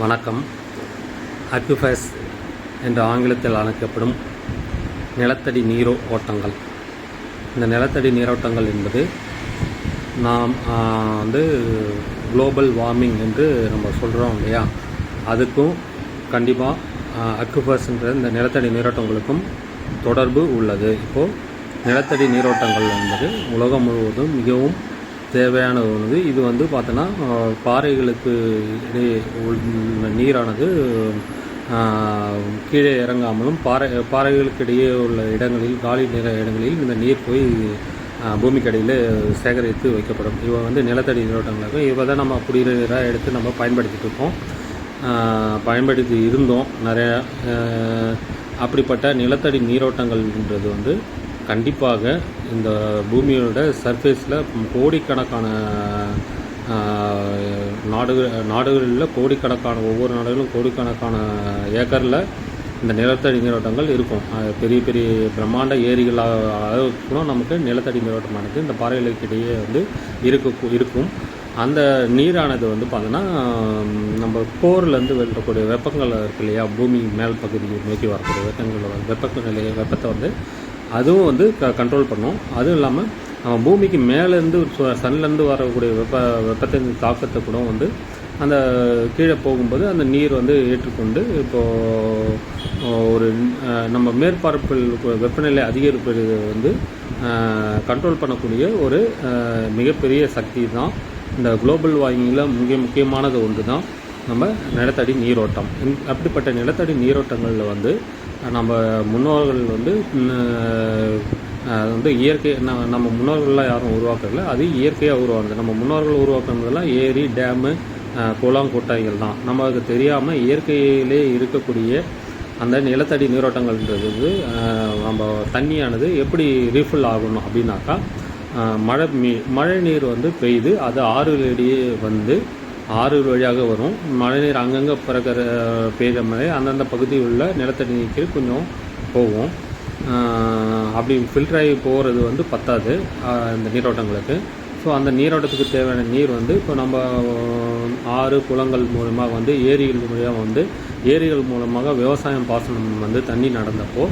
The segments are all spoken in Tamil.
வணக்கம். அக்யூஃபைஸ் என்ற ஆங்கிலத்தில் அழைக்கப்படும் நிலத்தடி நீரோ ஓட்டங்கள். இந்த நிலத்தடி நீரோட்டங்கள் என்பது நாம் வந்து குளோபல் வார்மிங் என்று நம்ம சொல்கிறோம் இல்லையா? அதுக்கும் கண்டிப்பாக அக்யூஃபைஸ்ன்ற இந்த நிலத்தடி நீரோட்டங்களுக்கும் தொடர்பு உள்ளது. இப்போது நிலத்தடி நீரோட்டங்கள் என்பது உலகம் முழுவதும் மிகவும் தேவையான ஒன்று. இது வந்து பார்த்தோன்னா பாறைகளுக்கு இடையே நீரானது கீழே இறங்காமலும் பாறை பாறைகளுக்கு இடையே உள்ள இடங்களில் காலி நிற இடங்களில் இந்த நீர் போய் பூமிக்கு பூமிக்கடியில் சேகரித்து வைக்கப்படும். இவை வந்து நிலத்தடி நீரோட்டங்களாக. இவை தான் நம்ம குடிநீராக எடுத்து நம்ம பயன்படுத்திட்டு இருக்கோம். பயன்படுத்தி இருந்தோம். நிறையா அப்படிப்பட்ட நிலத்தடி நீரோட்டங்கள்ன்றது வந்து கண்டிப்பாக இந்த பூமியோட சர்ஃபேஸில் கோடிக்கணக்கான நாடுகள் நாடுகளில் கோடிக்கணக்கான ஒவ்வொரு நாடுகளும் கோடிக்கணக்கான ஏக்கரில் இந்த நிலத்தடி நீரோட்டங்கள் இருக்கும். பெரிய பெரிய பிரம்மாண்ட ஏரிகளாக கூட நமக்கு நிலத்தடி நீரோட்டமானது இந்த பாறைகளுக்கு இடையே வந்து இருக்க இருக்கும். அந்த நீரானது வந்து பார்த்தோன்னா நம்ம போர்லேருந்து வரக்கூடிய வெப்பங்கள் இருக்கு இல்லையா? பூமி மேல் பகுதியை நோக்கி வரக்கூடிய வெப்பங்கள் வெப்பநிலை வெப்பத்தை வந்து அதுவும் வந்து க கண்ட்ரோல் பண்ணும். அதுவும் இல்லாமல் நம்ம பூமிக்கு மேலேருந்து சன்லேருந்து வரக்கூடிய வெப்ப வெப்பத்தின் தாக்கத்தை கூட வந்து அந்த கீழே போகும்போது அந்த நீர் வந்து ஏற்றுக்கொண்டு இப்போது ஒரு நம்ம மேற்பரப்பில் வெப்பநிலை அதிகரிப்பது வந்து கண்ட்ரோல் பண்ணக்கூடிய ஒரு மிகப்பெரிய சக்தி தான். இந்த குளோபல் வார்மிங்கில் மிக முக்கியமானது ஒன்று தான் நம்ம நிலத்தடி நீரோட்டம். அப்படிப்பட்ட நிலத்தடி நீரோட்டங்களில் வந்து நம்ம முன்னோர்கள் வந்து அது வந்து இயற்கை ந- நம்ம முன்னோர்கள்லாம் யாரும் உருவாக்கல. அது இயற்கையாக உருவானது. நம்ம முன்னோர்கள் உருவாக்குனதெல்லாம் ஏரி டேமு குளம் குட்டைகள் தான். நமக்கு தெரியாமல் இயற்கையிலே இருக்கக்கூடிய அந்த நிலத்தடி நீரோட்டங்கள்ன்றது வந்து நம்ம தண்ணியானது எப்படி ரீஃபில் ஆகணும் அப்படின்னாக்கா மழை மீ மழை நீர் வந்து பெய்து அது ஆறுகளிடையே வந்து ஆறு வழியாக வரும். மழைநீர் அங்கங்கே பிறக்கிற பெய்கிற மழை அந்தந்த பகுதியில் உள்ள நிலத்தடி நீக்கி கொஞ்சம் போகும். அப்படி ஃபில்டர் ஆகி போகிறது வந்து பத்தாது இந்த நீரோட்டங்களுக்கு. ஸோ அந்த நீரோட்டத்துக்கு தேவையான நீர் வந்து இப்போ நம்ம ஆறு குளங்கள் மூலமாக வந்து ஏரிகள் மூலியமாக வந்து ஏரிகள் மூலமாக விவசாயம் பாசனம் வந்து தண்ணி நடந்தப்போ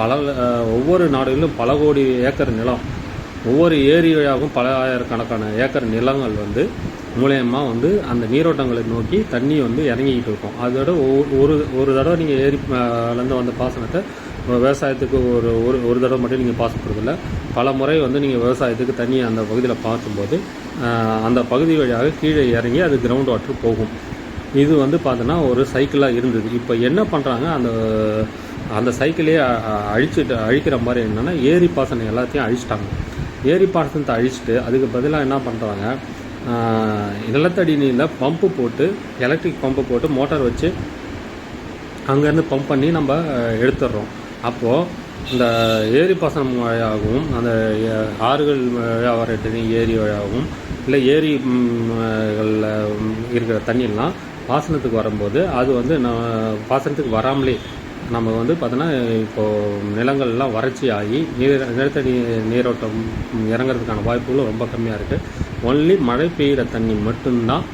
பல ஒவ்வொரு நாடுகளிலும் பல கோடி ஏக்கர் நிலம் ஒவ்வொரு ஏரி வழியாகவும் பல ஆயிரக்கணக்கான ஏக்கர் நிலங்கள் வந்து மூலயமா வந்து அந்த நீரோட்டங்களை நோக்கி தண்ணி வந்து இறங்கிக்கிட்டு இருக்கும். அதோட ஒரு ஒரு தடவை நீங்கள் ஏரிலேருந்து வந்த பாசனத்தை விவசாயத்துக்கு ஒரு ஒரு ஒரு தடவை மட்டும் நீங்கள் பாசப்படுறதில்ல பல முறை வந்து நீங்கள் விவசாயத்துக்கு தண்ணியை அந்த பகுதியில் பார்க்கும்போது அந்த பகுதி வழியாக கீழே இறங்கி அது கிரவுண்ட் வாட்டர் போகும். இது வந்து பார்த்தோன்னா ஒரு சைக்கிளாக இருந்தது. இப்போ என்ன பண்ணுறாங்க அந்த அந்த சைக்கிளே அழிச்சிட்டு அழிக்கிற மாதிரி என்னென்னா ஏரி பாசனம் எல்லாத்தையும் அழிச்சிட்டாங்க. ஏரி பாசனத்தை அழிச்சிட்டு அதுக்கு பதிலாக என்ன பண்ணுறாங்க நிலத்தடி நீரில் பம்பு போட்டு எலக்ட்ரிக் பம்பு போட்டு மோட்டார் வச்சு அங்கேருந்து பம்ப் பண்ணி நம்ம எடுத்துடுறோம். அப்போது இந்த ஏரி பாசனம் வழியாகவும் அந்த ஆறுகள் வழியாக வர ஏரி வழியாகவும் இல்லை ஏரி களில் இருக்கிற தண்ணியெல்லாம் பாசனத்துக்கு வரும்போது அது வந்து நான் பாசனத்துக்கு வராமலே நம்ம வந்து பார்த்தோன்னா இப்போது நிலங்கள்லாம் வறட்சி ஆகி நீர் நிலத்தடி நீரோட்டம் இறங்குறதுக்கான வாய்ப்புகளும் ரொம்ப கம்மியாக இருக்குது ஒன்லி மழை பெய்கிற தண்ணி மட்டும்தான்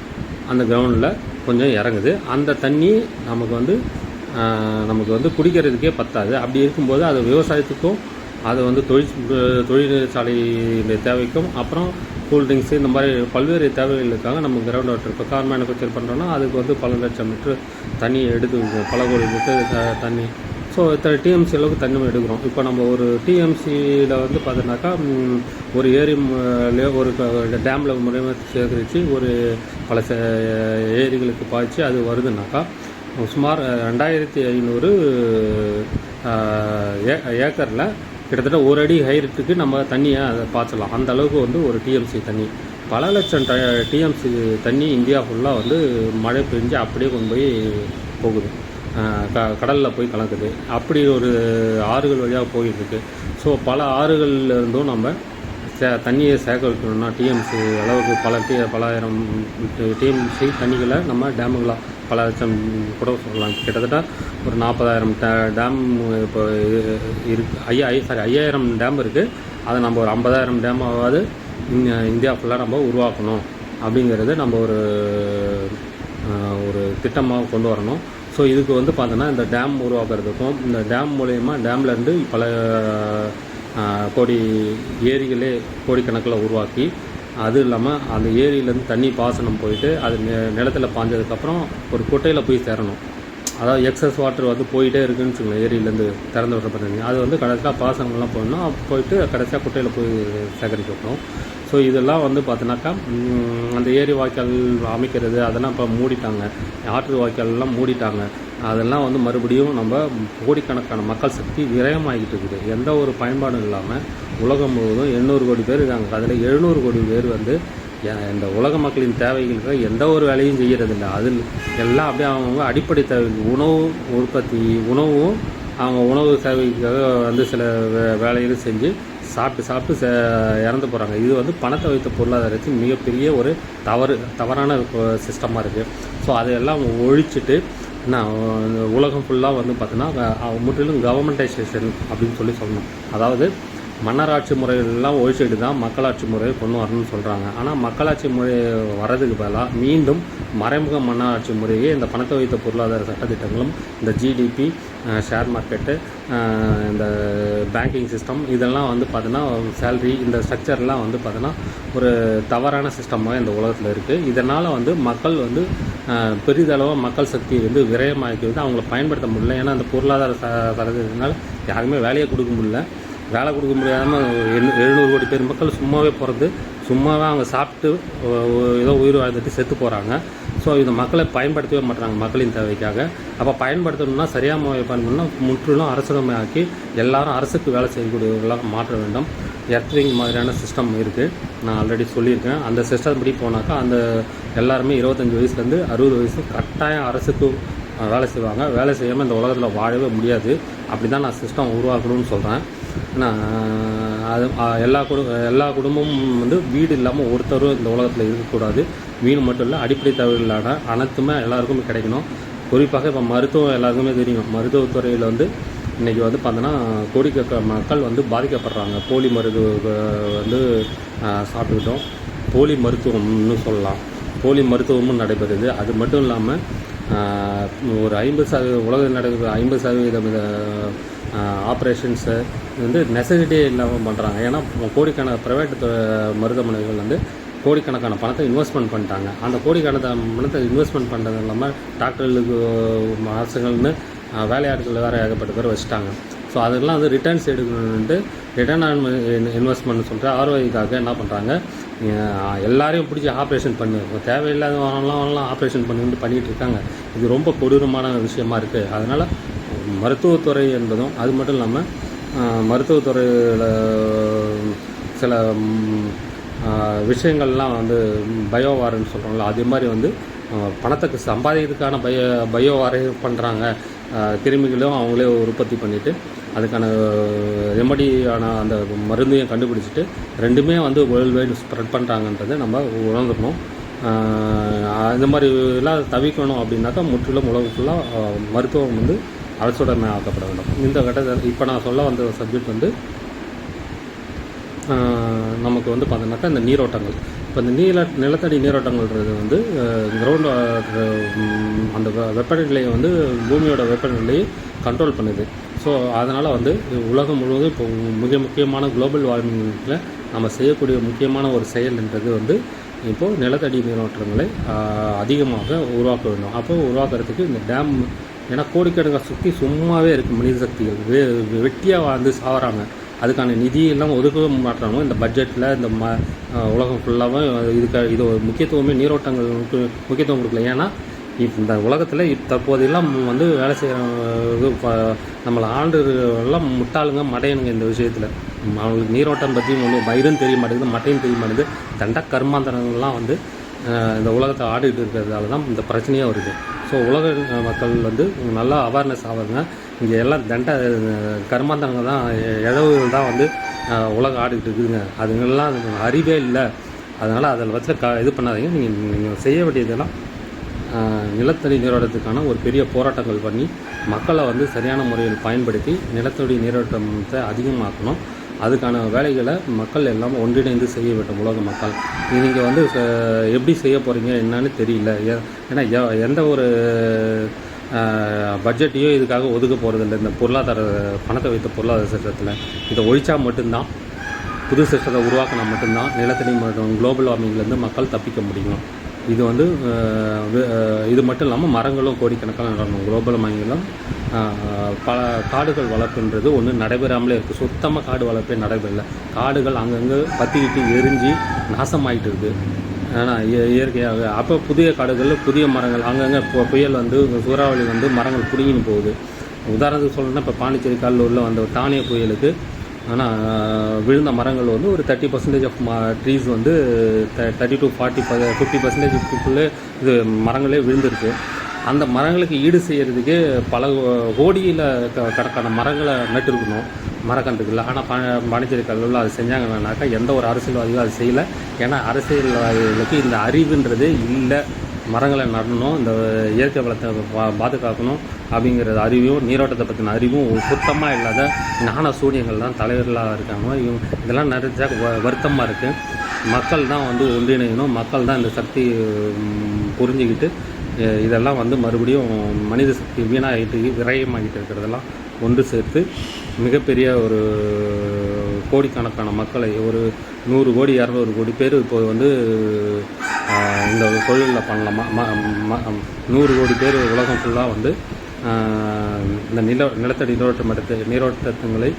அந்த கிரவுண்டில் கொஞ்சம் இறங்குது. அந்த தண்ணி நமக்கு வந்து நமக்கு வந்து குடிக்கிறதுக்கே பத்தாது. அப்படி இருக்கும்போது அது விவசாயத்துக்கும் அது வந்து தொழில் தொழிற்சாலை தேவைக்கும் அப்புறம் கூல்ட்ரிங்க்ஸு இந்த மாதிரி பல்வேறு தேவைகளுக்காக நம்ம கிரவுண்ட் வாட்டர் இப்போ கார் மேனுஃபேக்சர் பண்ணுறோன்னா அதுக்கு வந்து பல லட்சம் லிட்டர் தண்ணி எடுத்து பல கோடி லிட்டர் தண்ணி ஸோ இத்தனை டிஎம்சி அளவுக்கு தண்ணி நம்ம எடுக்கிறோம். இப்போ நம்ம ஒரு டிஎம்சியில் வந்து பார்த்தோன்னாக்கா ஒரு ஏரி ஒரு டேமில் மூலயமா சேகரித்து ஒரு பல ச- ஏரிகளுக்கு பாய்ச்சி அது வருதுனாக்கா சுமார் ரெண்டாயிரத்தி ஐநூறு ஏக்கரில் கிட்டத்தட்ட ஒரு அடி ஹைட்டுக்கு நம்ம தண்ணியை அதை பாய்ச்சலாம். அந்த அளவுக்கு வந்து ஒரு டிஎம்சி தண்ணி. பல லட்சம் ட டிஎம்சி தண்ணி இந்தியா ஃபுல்லாக வந்து மழை பெஞ்சு அப்படியே கொண்டு போய் போகுது. க கடலில் போய் கலக்குது. அப்படி ஒரு ஆறுகள் வழியாக போயிட்டுருக்கு. ஸோ பல ஆறுகள்ல இருந்தும் நம்ம சே தண்ணியை சேகரிக்கணும்னா டிஎம்சி அளவுக்கு பல டி பலாயிரம் டிஎம்சி தண்ணிகளை நம்ம டேமுகளாக பல லட்சம் கூட சொல்லலாம். கிட்டத்தட்ட ஒரு நாற்பதாயிரம் டேம் இப்போ இருக்கு ஐயா சாரி ஐயாயிரம் டேம் இருக்குது அதை நம்ம ஒரு ஐம்பதாயிரம் டேமாவது இந்தியா ஃபுல்லாக நம்ம உருவாக்கணும். அப்படிங்கிறது நம்ம ஒரு ஒரு திட்டமாக கொண்டு வரணும். ஸோ இதுக்கு வந்து பார்த்தோன்னா இந்த டேம் உருவாக்குறதுக்கும் இந்த டேம் மூலயமா டேம்லேருந்து பல கோடி ஏரிகளே கோடிக்கணக்கில் உருவாக்கி அது இல்லாமல் அந்த ஏரியிலேருந்து தண்ணி பாசனம் போயிட்டு அது நிலத்தில் நிலத்துல பாஞ்சதுக்கப்புறம் ஒரு குட்டையில் போய் சேரணும். அதாவது எக்ஸஸ் வாட்டர் வந்து போயிட்டே இருக்குன்னு வச்சுக்கோங்களேன் ஏரியிலேருந்து திறந்து விட்ற விடப்படுறீங்க அது வந்து கடைசியாக பாசனம்லாம் போடணும் போயிட்டு கடைசியாக குட்டையில் போய் சேகரிக்கப்படும் ஸோ இதெல்லாம் வந்து பார்த்தினாக்கா அந்த ஏரி வாய்க்கால் அமைக்கிறது அதெல்லாம் இப்போ மூடிட்டாங்க. ஆற்று வாய்க்கால்லாம் மூடிட்டாங்க. அதெல்லாம் வந்து மறுபடியும் நம்ம கோடிக்கணக்கான மக்கள் சக்தி விரயமாகிட்டு இருக்குது. எந்த ஒரு பயன்பாடும் இல்லாமல் உலகம் முழுவதும் எண்ணூறு கோடி பேர் இருக்காங்க. அதில் எழுநூறு கோடி பேர் வந்து இந்த உலக மக்களின் தேவைகளுக்கு எந்த ஒரு வேலையும் செய்கிறதில்ல அதில் எல்லாம் அப்படியே அவங்கவுங்க அடிப்படை தேவை. உணவு உற்பத்தி உணவும் அவங்க உணவு தேவைக்காக வந்து சில வே- வேலைகளும் செஞ்சு சாப்பிட்டு சாப்பிட்டு இறந்து போகிறாங்க இது வந்து பணத்தை வைத்த பொருளாதாரத்தின் மிகப்பெரிய ஒரு தவறு தவறான சிஸ்டமாக இருக்குது ஸோ அதையெல்லாம் ஒழிச்சிட்டு நான் உலகம் ஃபுல்லாக வந்து பார்த்தீங்கன்னா முற்றிலும் கவர்மெண்டைசேஷன் அப்படின்னு சொல்லி சொல்லணும். அதாவது மன்னராட்சி முறைகள்லாம் ஒழிச்சிட்டு தான் மக்களாட்சி முறையை கொண்டு வரணும்னு சொல்கிறாங்க ஆனால் மக்களாட்சி முறை வர்றதுக்கு பதிலாக மீண்டும் மறைமுக மன்னராட்சி முறையே இந்த பணத்தை வைத்த பொருளாதார சட்டத்திட்டங்களும் இந்த ஜிடிபி ஷேர் மார்க்கெட்டு இந்த பேங்கிங் சிஸ்டம் இதெல்லாம் வந்து பார்த்தீங்கன்னா சேல்ரி இந்த ஸ்ட்ரக்சர்லாம் வந்து பார்த்தீங்கன்னா ஒரு தவறான சிஸ்டமாக இந்த உலகத்தில் இருக்குது இதனால் வந்து மக்கள் வந்து பெரிதளவாக மக்கள் சக்தி வந்து விரயமாக்கிறது அவங்கள பயன்படுத்த முடியல. ஏன்னா அந்த பொருளாதார ச சரதினால யாருமே வேலையை கொடுக்க முடியல. வேலை கொடுக்க முடியாமல் எழுநூறு கோடி பேர் மக்கள் சும்மாவே பிறந்து சும்மாவே அவங்க சாப்பிட்டு ஏதோ உயிர் வாழ்ந்துட்டு செத்து போகிறாங்க ஸோ இதை மக்களை பயன்படுத்தவே மாட்டுறாங்க மக்களின் தேவைக்காக. அப்போ பயன்படுத்தணும்னா சரியாக முறையை பயன்படணும்னா முற்றிலும் அரசுடைமையாக்கி எல்லாரும் அரசுக்கு வேலை செய்யக்கூடியவர்களாக மாற்ற வேண்டும். எர்த்ரிங் மாதிரியான சிஸ்டம் இருக்குது நான் ஆல்ரெடி சொல்லியிருக்கேன். அந்த சிஸ்டம் படி போனாக்கா அந்த எல்லாருமே இருபத்தஞ்சி வயசுலேருந்து அறுபது வயசு கட்டாயம் அரசுக்கு வேலை செய்வாங்க. வேலை செய்யாமல் இந்த உலகத்தில் வாழவே முடியாது. அப்படி தான் நான் சிஸ்டம் உருவாக்கணும்னு சொல்கிறேன் நான் அது எல்லா குடு எல்லா குடும்பமும் வந்து வீடு இல்லாமல் ஒருத்தரும் இந்த உலகத்தில் இருக்கக்கூடாது. வீடு மட்டும் இல்லை அடிப்படை தேவைகளான அனைத்துமே எல்லாருக்குமே கிடைக்கணும். குறிப்பாக இப்போ மருத்துவம் எல்லாருக்குமே தெரியும். மருத்துவத்துறையில் வந்து இன்றைக்கி வந்து பார்த்தோன்னா கோடிக்க மக்கள் வந்து பாதிக்கப்படுறாங்க. போலி மருந்து வந்து சாப்பிட்டுக்கிட்டோம். போலி மருத்துவம்னு சொல்லலாம். போலி மருத்துவமும் நடைபெறுது. அது மட்டும் இல்லாமல் ஒரு ஐம்பது சதவீத உலகம் நடக்கிற ஐம்பது சதவீதம் இந்த ஆப்ரேஷன்ஸு வந்து நெசசிட்டியே இல்லாமல் பண்ணுறாங்க ஏன்னா கோடிக்கான ப்ரைவேட் மருத்துவமனைகள் வந்து கோடிக்கணக்கான பணத்தை இன்வெஸ்ட்மெண்ட் பண்ணிட்டாங்க. அந்த கோடிக்கணக்கான பணத்தை இன்வெஸ்ட்மெண்ட் பண்ணுறது இல்லாமல் டாக்டர்களுக்கு அரசுகள்னு வேலையாட்கள் வேறு ஏகப்பட்ட பேர் வச்சுட்டாங்க. ஸோ அதெல்லாம் வந்து ரிட்டர்ன்ஸ் எடுக்கணுன்ட்டு ரிட்டர்ன் ஆன் இன்வெஸ்ட்மெண்ட் சொல்லிட்டு ஆர்ஓஐக்காக என்ன பண்ணுறாங்க எல்லாரையும் பிடிச்சி ஆப்ரேஷன் பண்ணு. தேவையில்லாதவங்களாம் வரலாம் ஆப்ரேஷன் பண்ணுன்னு பண்ணிகிட்டு இருக்காங்க. இது ரொம்ப கொடூரமான விஷயமா இருக்குது அதனால் மருத்துவத்துறை என்பதும் அது மட்டும் இல்லாமல் மருத்துவத்துறையில் சில விஷயங்கள்லாம் வந்து பயோவார்னு சொல்கிறோம்ல அதே மாதிரி வந்து பணத்துக்கு சம்பாதிக்கிறதுக்கான பய பயோவாரையும் பண்ணுறாங்க கிருமிகளும் அவங்களே உற்பத்தி பண்ணிவிட்டு அதுக்கான ரெமடியான அந்த மருந்தையும் கண்டுபிடிச்சிட்டு ரெண்டுமே வந்து வேர்ல்டு வைடு ஸ்ப்ரெட் பண்ணுறாங்கன்றதை நம்ம உணர்ந்துக்கணும். இந்த மாதிரி எல்லாம் தவிர்க்கணும் அப்படின்னாக்கா முற்றிலும் உலகம் ஃபுல்லாக மருத்துவம் வந்து அரசுடைமை ஆக்கப்பட வேண்டும். இந்த கட்டத்தில் இப்போ நான் சொல்ல வந்த சப்ஜெக்ட் வந்து நமக்கு வந்து பார்த்தோம்னாக்கா இந்த நீரோட்டங்கள். இப்போ இந்த நீல நிலத்தடி நீரோட்டங்கள்ன்றது வந்து கிரவுண்ட் அந்த வெப்பநிலையை வந்து பூமியோட வெப்பநிலையை கண்ட்ரோல் பண்ணுது. ஸோ அதனால் வந்து உலகம் முழுவதும் இப்போ மிக முக்கியமான குளோபல் வார்மிங்கில் நம்ம செய்யக்கூடிய முக்கியமான ஒரு செயல்ன்றது வந்து இப்போது நிலத்தடி நீரோட்டங்களை அதிகமாக உருவாக்க வேண்டும். அப்போ உருவாக்குறதுக்கு இந்த டேம் ஏன்னா கோடிக்கணக்காக சுற்றி சும்மாவே இருக்குது மனித சக்திகள். வெ வெட்டியாக வாழ்ந்து சாவறாங்க. அதுக்கான நிதியெல்லாம் ஒதுக்க ஒதுக்கவே இந்த பட்ஜெட்டில் இந்த ம உலகம் ஃபுல்லாகவும் இதுக்கு இது ஒரு முக்கியத்துவமே நீரோட்டங்களுக்கு முக்கியத்துவம் கொடுக்கல. ஏன்னா இந்த உலகத்தில் தற்போதெல்லாம் வந்து வேலை செய்கிற இது நம்மளை ஆண்டு எல்லாம் முட்டாளுங்க மடையனுங்க இந்த விஷயத்தில். அவங்களுக்கு நீரோட்டம் பற்றி ஒன்றும் வயிறும் தெரிய மாட்டேங்குது மட்டையும் தெரிய மாட்டேங்குது. தண்ட கர்மாந்தரங்கள்லாம் வந்து இந்த உலகத்தை ஆடிட்டு இருக்கிறதால தான் இந்த பிரச்சனையாக வருது. ஸோ உலக மக்கள் வந்து நல்லா அவேர்னஸ் ஆகுதுங்க இங்கே எல்லாம் தண்ட கர்மாந்தரங்கள் தான் எ- இழவுகள் தான் வந்து உலகம் ஆடிக்கிட்டு இருக்குதுங்க. அதுங்கெல்லாம் அறிவே இல்லை. அதனால் அதில் வச்சு க இது பண்ணாதீங்க. நீங்கள் நீங்கள் செய்ய வேண்டியதெல்லாம் நிலத்தடி நீரோட்டத்துக்கான ஒரு பெரிய போராட்டங்கள் பண்ணி மக்களை வந்து சரியான முறையில் பயன்படுத்தி நிலத்தடி நீரோட்டத்தை அதிகமாக்கணும். அதுக்கான வேலைகளை மக்கள் எல்லாம் ஒன்றிணைந்து செய்ய வேண்டும் உலக மக்கள். நீங்கள் வந்து எப்படி செய்ய போகிறீங்க என்னன்னு தெரியல. ஏ- ஏன்னா எ- எந்த ஒரு பட்ஜெட்டையோ இதுக்காக ஒதுக்க போகிறதில்ல இந்த பொருளாதார பணத்தை வைத்த பொருளாதார சட்டத்தில். இதை ஒழிச்சா மட்டும்தான் புது சிஸ்டத்தை உருவாக்கினா மட்டும்தான் நிலத்தடி மற்றும் குளோபல் வார்மிங்லேருந்து மக்கள் தப்பிக்க முடியும். இது வந்து இது மட்டும் இல்லாமல் மரங்களும் கோடிக்கணக்கான நடணும் குளோபல் வார்மிங்கிலும் பல காடுகள் வளர்ப்புன்றது ஒன்று நடைபெறாமலே இருக்குது சுத்தமாக காடு வளர்ப்பே நடைபெறல. காடுகள் அங்கங்கே பற்றிக்கிட்டு எரிஞ்சு நாசமாயிட்டு இருக்குது ஆனால் இய- இயற்கையாக அப்போ புதிய காடுகளில் புதிய மரங்கள் அங்கங்கே இப்போ புயல் வந்து சூறாவளி வந்து மரங்கள் பிடுங்கின்னு போகுது. உதாரணத்துக்கு சொல்லணும்னா இப்போ பாண்டிச்சேரி கடலூரில் வந்த தானிய புயலுக்கு ஆனால் விழுந்த மரங்கள் வந்து ஒரு தேர்ட்டி பர்சன்டேஜ் ஆஃப் ட்ரீஸ் வந்து thirty to forty fifty percentage பீப்புளே இது மரங்களே விழுந்திருக்கு. அந்த மரங்களுக்கு ஈடு செய்கிறதுக்கு பல கோடியில் க கணக்கான மரங்களை நட்டுருக்கணும். மரக்கன்றுகளில் ஆனால் ப பாண்டிச்சேரி கல்லூரில் அது செஞ்சாங்கன்னாக்கா எந்த ஒரு அரசியல்வாதியும் அது செய்யலை. ஏன்னா அரசியல்வாதிகளுக்கு இந்த அறிவுன்றது இல்லை. மரங்களை நடணும் இந்த இயற்கை வளத்தை பா பாதுகாக்கணும் அப்படிங்கிற அறிவும் நீரோட்டத்தை பற்றின அறிவும் சுத்தமாக இல்லாத ஞான சூனியங்கள் தான் தலைவர்களாக இருக்காங்க. இவங்க இதெல்லாம் நிறைஞ்சா வ- வருத்தமாக இருக்குது மக்கள் தான் வந்து ஒன்றிணையணும். மக்கள் தான் இந்த சக்தி புரிஞ்சுக்கிட்டு இதெல்லாம் வந்து மறுபடியும் மனித சக்தி வீணாகிட்டு விரயமாகிட்டு இருக்கிறதெல்லாம் ஒன்று சேர்த்து மிகப்பெரிய ஒரு கோடிக்கணக்கான மக்களை ஒரு நூறு கோடி இரநூறு கோடி பேர் இப்போ வந்து இந்த தொழிலில் பண்ணலாமா ம- ம- நூறு கோடி பேர் உலகம் ஃபுல்லாக வந்து இந்த நில நிலத்தடி நீரோட்டம் எடுத்து நீரோட்டங்களை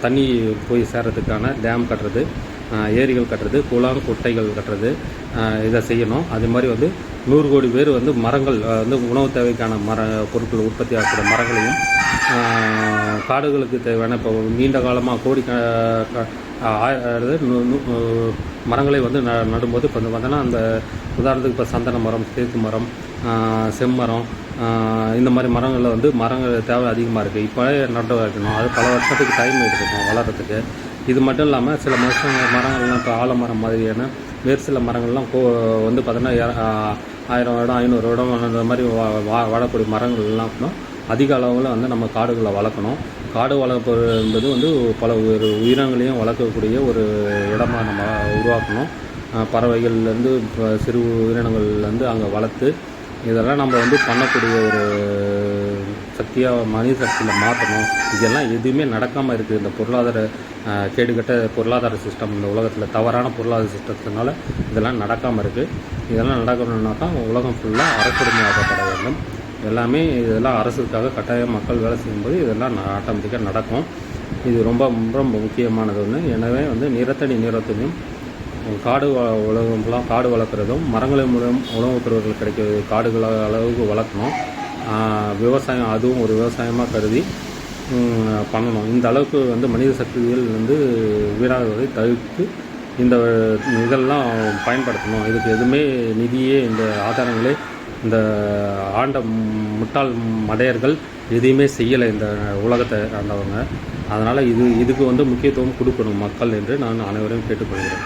தண்ணி போய் சேர்கிறதுக்கான டேம் கட்டுறது. ஏரிகள் கட்டுறது குளம் குட்டைகள் கட்டுறது இதை செய்யணும். அது மாதிரி வந்து நூறு கோடி பேர் வந்து மரங்கள் வந்து உணவு தேவைக்கான மர பொருட்கள் உற்பத்தி ஆகிற மரங்களையும் காடுகளுக்கு தேவையான இப்போ நீண்ட காலமாக கோடி மரங்களை வந்து ந நடும்போது இப்போ வந்து பார்த்தோன்னா அந்த உதாரணத்துக்கு இப்போ சந்தன மரம் தேக்கு மரம் செம்மரம் இந்த மாதிரி மரங்களில் வந்து மரங்கள் தேவை அதிகமாக இருக்குது இப்போவே நட்டு வைக்கணும் அது பல வருஷத்துக்கு டைம் எடுத்துக்கணும் வளர்கிறதுக்கு இது மட்டும் இல்லாமல் சில மரம் மரங்கள்லாம் இப்போ ஆலமரம் மாதிரியான வேறு சில மரங்கள்லாம் கோ வந்து பார்த்தோன்னா ஆயிரம் வருடம் ஐநூறு வருடம் அந்த மாதிரி வா- வா- வாழக்கூடிய மரங்கள்லாம் அதிக அளவில் வந்து நம்ம காடுகளை வளர்க்கணும். காடு வளர்ப்பு என்பது வந்து பல ஒரு உயிரினங்களையும் வளர்க்கக்கூடிய ஒரு இடமாக நம்ம உருவாக்கணும். பறவைகள்லேருந்து இப்போ சிறு உயிரினங்கள்லேருந்து அங்கே வளர்த்து இதெல்லாம் நம்ம வந்து பண்ணக்கூடிய ஒரு சக்தியாக மனித சக்தியில் மாற்றணும். இதெல்லாம் எதுவுமே நடக்காமல் இருக்குது இந்த பொருளாதார கேடுகட்ட பொருளாதார சிஸ்டம் இந்த உலகத்தில் தவறான பொருளாதார சிஸ்டத்தினால இதெல்லாம் நடக்காமல் இருக்குது இதெல்லாம் நடக்கணும்னாக்கா உலகம் ஃபுல்லாக அரசுடைமையாக்கப்பட வேண்டும். எல்லாமே இதெல்லாம் அரசுக்காக கட்டாயம் மக்கள் வேலை செய்யும்போது இதெல்லாம் ஆட்டோமேட்டிக்காக நடக்கும். இது ரொம்ப ரொம்ப முக்கியமானது ஒன்று எனவே வந்து நிறத்தடி நிறத்தையும் காடு உலகம்லாம் உலகம் ஃபுல்லாக காடு வளர்க்குறதும் மரங்களின் மூலம் உணவுப் பொருட்கள் கிடைக்கிறது காடுகள் அளவுக்கு வளர்க்கணும். விவசாயம் அதுவும் ஒரு விவசாயமாக கருதி பண்ணணும். இந்த அளவுக்கு வந்து மனித சக்திகள் வந்து வீணாகுவதை தவிர்த்து இந்த இதெல்லாம் பயன்படுத்தணும். இதுக்கு எதுவுமே நிதியே இந்த ஆதாரங்களே இந்த ஆண்ட முட்டாள் மடையர்கள் எதையுமே செய்யலை இந்த உலகத்தை ஆண்டவங்க அதனால் இது இதுக்கு வந்து முக்கியத்துவம் கொடுக்கணும் மக்கள் என்று நான் அனைவரையும் கேட்டுக்கொள்கிறேன்.